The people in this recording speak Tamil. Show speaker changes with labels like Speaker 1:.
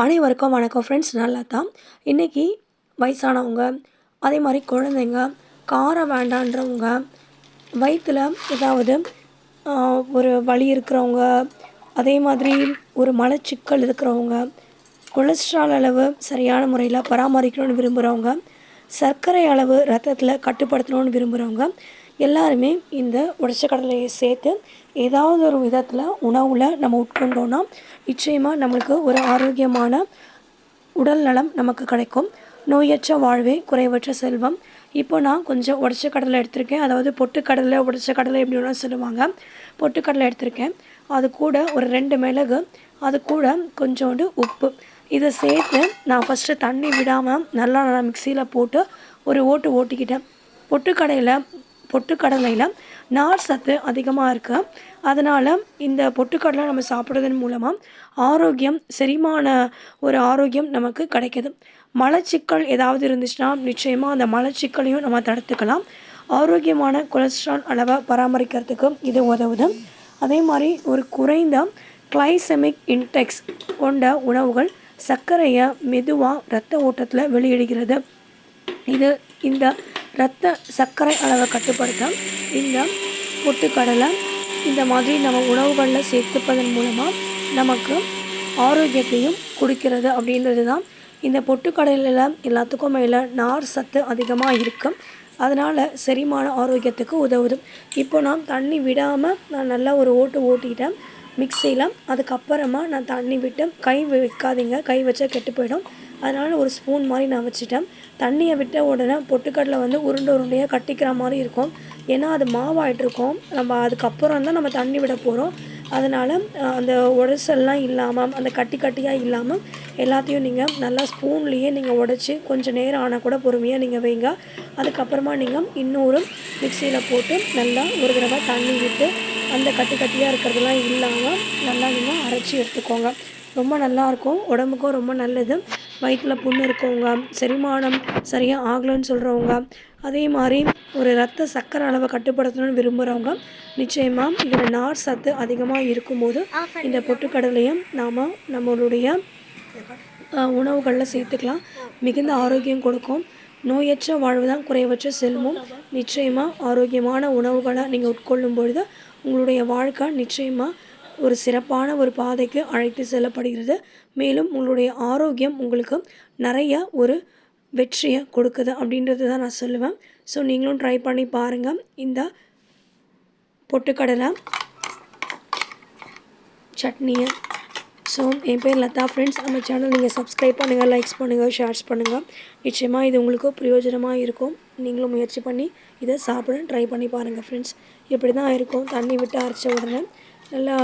Speaker 1: அனைவருக்கும் வணக்கம் ஃப்ரெண்ட்ஸ் நல்லா தான் இன்றைக்கி வயசானவங்க அதே மாதிரி குழந்தைங்க காரம் வேண்டான்றவங்க வயிற்றில் ஏதாவது ஒரு வலி இருக்கிறவங்க அதே மாதிரி ஒரு மலச்சிக்கல் இருக்கிறவங்க கொலஸ்ட்ரால் அளவு சரியான முறையில் பராமரிக்கணும்னு விரும்புகிறவங்க சர்க்கரை அளவு ரத்தத்தில் கட்டுப்படுத்தணும்னு விரும்புகிறவங்க எல்லாருமே இந்த உடச்ச கடலையை சேர்த்து ஏதாவது ஒரு விதத்தில் உணவில் நம்ம உட்கொண்டோன்னா நிச்சயமாக நம்மளுக்கு ஒரு ஆரோக்கியமான உடல் நலம் நமக்கு கிடைக்கும். நோயற்ற வாழ்வே குறைவற்ற செல்வம். இப்போ நான் கொஞ்சம் உடச்ச கடலை எடுத்திருக்கேன். அதாவது பொட்டுக்கடலை உடச்ச கடலை எப்படி சொல்லுவாங்க. பொட்டுக்கடலை எடுத்திருக்கேன். அது கூட ஒரு ரெண்டு மிளகு அது கூட கொஞ்சோண்டு உப்பு. இதை சேர்த்து நான் ஃபஸ்ட்டு தண்ணி விடாமல் நல்லா நல்லா மிக்சியில் போட்டு ஒரு ஓட்டு ஓட்டிக்கிட்டேன். பொட்டுக்கடையில் பொட்டுக்கடலையில் நார் சத்து அதிகமாக இருக்குது அதனால் இந்த பொட்டுக்கடலை நம்ம சாப்பிட்றதன் மூலமாக ஆரோக்கியம் செரிமான ஒரு ஆரோக்கியம் நமக்கு கிடைக்கிது. மலச்சிக்கல் ஏதாவது இருந்துச்சுன்னா நிச்சயமாக அந்த மலச்சிக்கலையும் நம்ம தடுத்துக்கலாம். ஆரோக்கியமான கொலஸ்ட்ரால் அளவை பராமரிக்கிறதுக்கு இது உதவுது. அதே மாதிரி ஒரு குறைந்த கிளைசெமிக் இன்டெக்ஸ் கொண்ட உணவுகள் சர்க்கரையை மெதுவாக இரத்த ஓட்டத்தில் வெளியிடுகிறது. இது இந்த ரத்த சர்க்கரை அளவை கட்டுப்படுத்த இந்த பொட்டுக்கடலை இந்த மாதிரி நம்ம உணவுகளில் சேர்த்துப்பதன் மூலமாக நமக்கு ஆரோக்கியத்தையும் கொடுக்கிறது அப்படின்றது தான் இந்த பொட்டுக்கடலில் எல்லாத்துக்கும் மேலே நார் சத்து அதிகமாக இருக்கும். அதனால் செரிமான ஆரோக்கியத்துக்கு உதவுது. இப்போ நான் தண்ணி விடாமல் நான் நல்லா ஒரு ஓட்டு ஓட்டிட்டேன். மிக்சியில் அதுக்கப்புறமா நான் தண்ணி விட்டு கை வைக்காதீங்க. கை வச்சா கெட்டு போயிடும். அதனால் ஒரு ஸ்பூன் மாதிரி நான் வச்சுட்டேன். தண்ணியை விட்ட உடனே பொட்டுக்கடலை வந்து உருண்டை உருண்டையாக கட்டிக்கிற மாதிரி இருக்கும். ஏன்னா அது மாவாயிட்டுருக்கும் நம்ம அதுக்கப்புறம் தான் நம்ம தண்ணி விட போகிறோம் அதனால் அந்த உடசல்லாம் இல்லாமல் அந்த கட்டி கட்டியாக இல்லாமல் எல்லாத்தையும் நீங்கள் நல்லா ஸ்பூன்லேயே நீங்கள் உடச்சி கொஞ்சம் நேரம் ஆனால் கூட பொறுமையாக நீங்கள் வைங்க. அதுக்கப்புறமா நீங்கள் இன்னொரு மிக்சியில் போட்டு நல்லா ஒரு தடவை தண்ணி விட்டு அந்த கட்டி கட்டியாக இருக்கிறதெல்லாம் இல்லாமல் நல்லா நீங்கள் அரைச்சி எடுத்துக்கோங்க. ரொம்ப நல்லாயிருக்கும் உடம்புக்கும் ரொம்ப நல்லது. வயிற்றில் புண்ணு இருக்கவங்க செரிமானம் சரியாக ஆகலைன்னு சொல்கிறவங்க அதே மாதிரி ஒரு ரத்த சர்க்கரை அளவை கட்டுப்படுத்தணும்னு விரும்புகிறவங்க நிச்சயமாக இதில் நார் சத்து அதிகமாக இருக்கும்போது இந்த பொட்டுக்கடலையும் நாம் நம்மளுடைய உணவுகளில் சேர்த்துக்கலாம். மிகுந்த ஆரோக்கியம் கொடுக்கும். நோயற்ற வாழ்வு தான் குறைவற்ற செல்வம். நிச்சயமாக ஆரோக்கியமான உணவுகளை நீங்கள் உட்கொள்ளும் பொழுது உங்களுடைய வாழ்க்கை நிச்சயமாக ஒரு சிறப்பான ஒரு பாதைக்கு அழைத்து செல்லப்படுகிறது. மேலும் உங்களுடைய ஆரோக்கியம் உங்களுக்கு நிறைய ஒரு வெற்றியை கொடுக்குது அப்படின்றது தான் நான் சொல்லுவேன். ஸோ நீங்களும் ட்ரை பண்ணி பாருங்கள் இந்த பொட்டுக்கடலை சட்னியை. ஸோ என் பேர் லதா ஃப்ரெண்ட்ஸ் நம்ம சேனல் நீங்கள் சப்ஸ்கிரைப் பண்ணுங்கள் லைக்ஸ் பண்ணுங்கள் ஷேர்ஸ் பண்ணுங்கள் நிச்சயமாக இது உங்களுக்கு பிரயோஜனமாக இருக்கும். நீங்களும் முயற்சி பண்ணி இதை சாப்பிட ட்ரை பண்ணி பாருங்கள் ஃப்ரெண்ட்ஸ் இப்படி தான் இருக்கும். தண்ணி விட்டு அரைச்ச உடனே. நல்லா